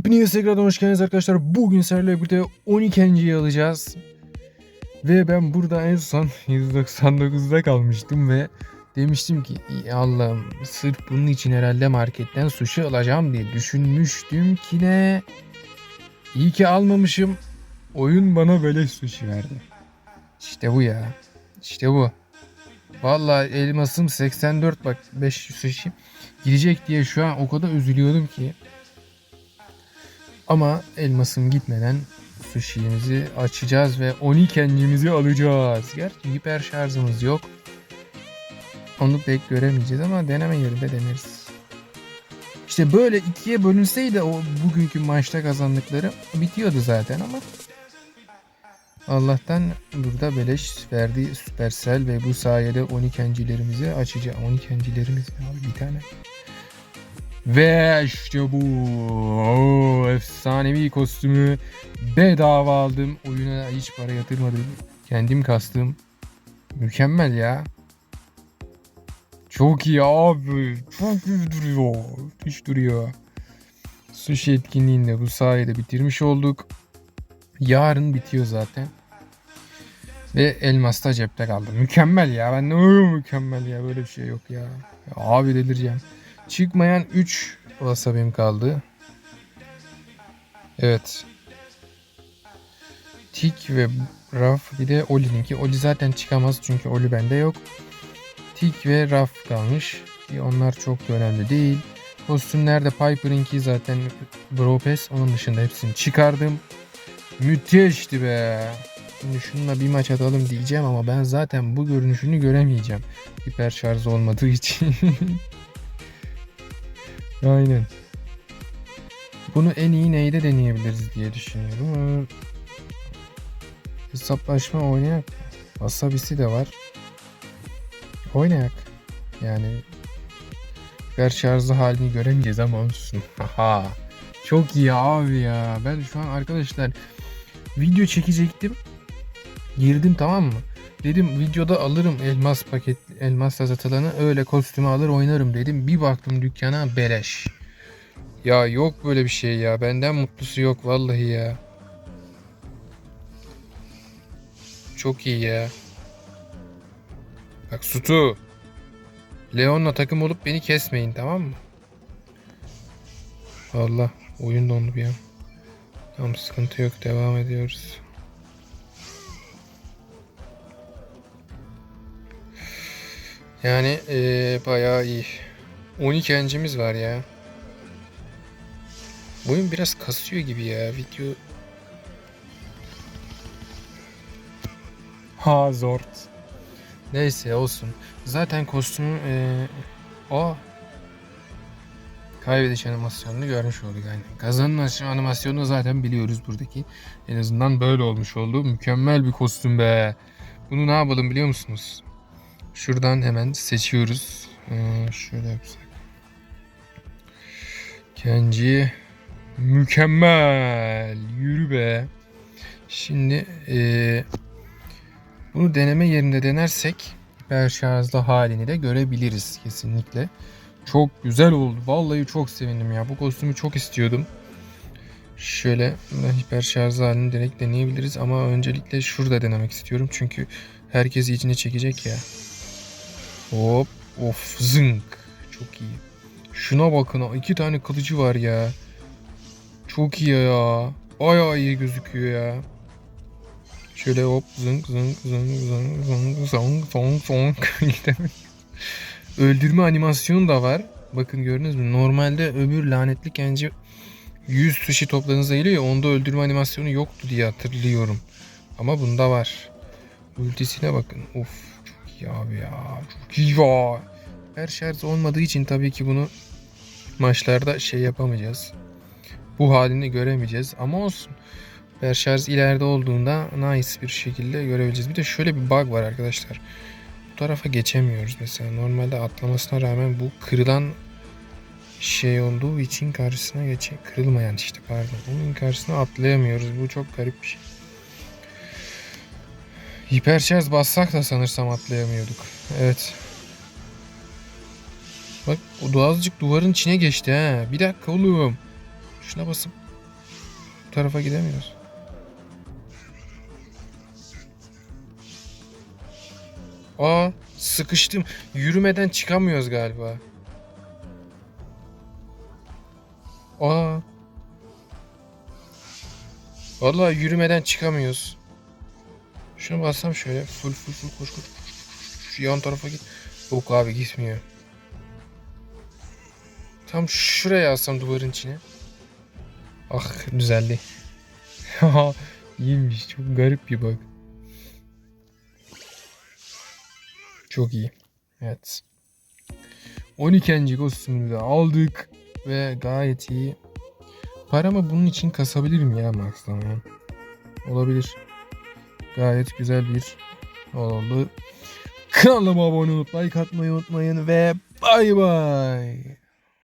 Hepinize tekrardan hoş geldiniz arkadaşlar. Bugün sizlerle birlikte 12.yi alacağız. Ve ben burada en son 199'da kalmıştım ve demiştim ki "İyi Allah'ım sırf bunun için herhalde marketten sushi alacağım diye düşünmüştüm ki ne. İyi ki almamışım. Oyun bana böyle sushi verdi. İşte bu ya. İşte bu. Vallahi elmasım 84 bak 500 sushi gidecek diye şu an o kadar üzülüyordum ki. Ama elmasım gitmeden sushi'mizi açacağız ve 12'ncimizi alacağız. Gerçi hiper şarjımız yok. Onu pek göremeyeceğiz ama deneme yerinde deneriz. İşte böyle ikiye bölünseydi o bugünkü maçta kazandıkları bitiyordu zaten ama Allah'tan burada beleş verdi Supercell ve bu sayede 12'cilerimizi açacağız. 12'cilerimiz ne abi bir tane. Ve işte bu Oo, efsanevi kostümü bedava aldım. Oyuna hiç para yatırmadım. Kendim kastım. Mükemmel ya. Çok iyi abi. Çok iyi duruyor. Hiç duruyor. Sushi etkinliğini de bu sayede bitirmiş olduk. Yarın bitiyor zaten. Ve elmas da cepte kaldı. Mükemmel ya. Ben "Oo, mükemmel ya. Böyle bir şey yok ya. ya abi delireceğim. Çıkmayan 3 wasabim kaldı. Evet. Tik ve Raf bir de Oli'ninki. Oli zaten çıkamaz çünkü Oli bende yok. Tik ve Raf kalmış. Onlar çok da önemli değil. Kostümlerde Piper'ınki zaten Bropes. Onun dışında hepsini çıkardım. Müthişti be. Şimdi şununla bir maç atalım diyeceğim ama ben zaten bu görünüşünü göremeyeceğim. Hiper şarj olmadığı için. Aynen. Bunu en iyi neyde deneyebiliriz diye düşünüyorum. Ama Hesaplaşma oynayak. Wasabisi de var. Oynayak. Yani hiper şarjlı halini göremeyeceğiz ama olsun. Haha. Çok iyi abi ya. Ben şu an arkadaşlar video çekecektim. Girdim tamam mı? Dedim videoda alırım elmas paket elmas satılanı öyle kostümü alır oynarım dedim. Bir baktım dükkana beleş. Ya yok böyle bir şey ya. Benden mutlusu yok vallahi ya. Çok iyi ya. Bak Sutu. Leon'la takım olup beni kesmeyin tamam mı? Allah oyun dondu bir an. Tamam sıkıntı yok devam ediyoruz. Yani eee bayağı iyi. 12 encimiz var ya. Oyun biraz kasıyor gibi ya video. Ha zort. Neyse olsun. Zaten kostümü eee o kaybediş animasyonunu görmüş olduk yani. Kazanın animasyonunu zaten biliyoruz buradaki. En azından böyle olmuş oldu. Mükemmel bir kostüm be. Bunu ne yapalım biliyor musunuz? Şuradan hemen seçiyoruz. Ee, şöyle yapsak. Kenji mükemmel. Yürü be. Şimdi ee, bunu deneme yerinde denersek hiper şarjlı halini de görebiliriz kesinlikle. Çok güzel oldu. Vallahi çok sevindim ya. Bu kostümü çok istiyordum. Şöyle hiper şarj halini direkt deneyebiliriz ama öncelikle şurada denemek istiyorum. Çünkü herkes içine çekecek ya. Hop. Of zınk. Çok iyi. Şuna bakın. iki tane kılıcı var ya. Çok iyi ya. Bayağı iyi gözüküyor ya. Şöyle hop zınk zınk zınk zınk zınk zınk zınk zınk. Öldürme animasyonu da var. Bakın gördünüz mü? Normalde öbür lanetli kenci 100 sushi topladığınızda geliyor ya onda öldürme animasyonu yoktu diye hatırlıyorum. Ama bunda var. Ultisine bakın. Of iyi abi ya. Çok iyi ya. Her şarj olmadığı için tabii ki bunu maçlarda şey yapamayacağız. Bu halini göremeyeceğiz ama olsun. Her şarj ileride olduğunda nice bir şekilde görebileceğiz. Bir de şöyle bir bug var arkadaşlar. Bu tarafa geçemiyoruz mesela. Normalde atlamasına rağmen bu kırılan şey olduğu için karşısına geçe kırılmayan işte pardon. Bunun karşısına atlayamıyoruz. Bu çok garip bir şey. Hiperşarj bassak da sanırsam atlayamıyorduk. Evet. Bak o da azıcık duvarın içine geçti ha. Bir dakika oğlum. Şuna basıp Bu tarafa gidemiyoruz. Aa sıkıştım. Yürümeden çıkamıyoruz galiba. Aa. Vallahi yürümeden çıkamıyoruz. Şunu bassam şöyle full full full koş koş. Şu yan tarafa git. Yok abi gitmiyor. Tam şuraya alsam duvarın içine. Ah düzeldi. İyiymiş. Çok garip bir bak. Çok iyi. Evet. 12. kostümü de aldık. Ve gayet iyi. Paramı bunun için kasabilirim ya maxlamaya. Olabilir. Gayet güzel bir oldu. Kanalıma abone olup like atmayı unutmayın ve bay bay.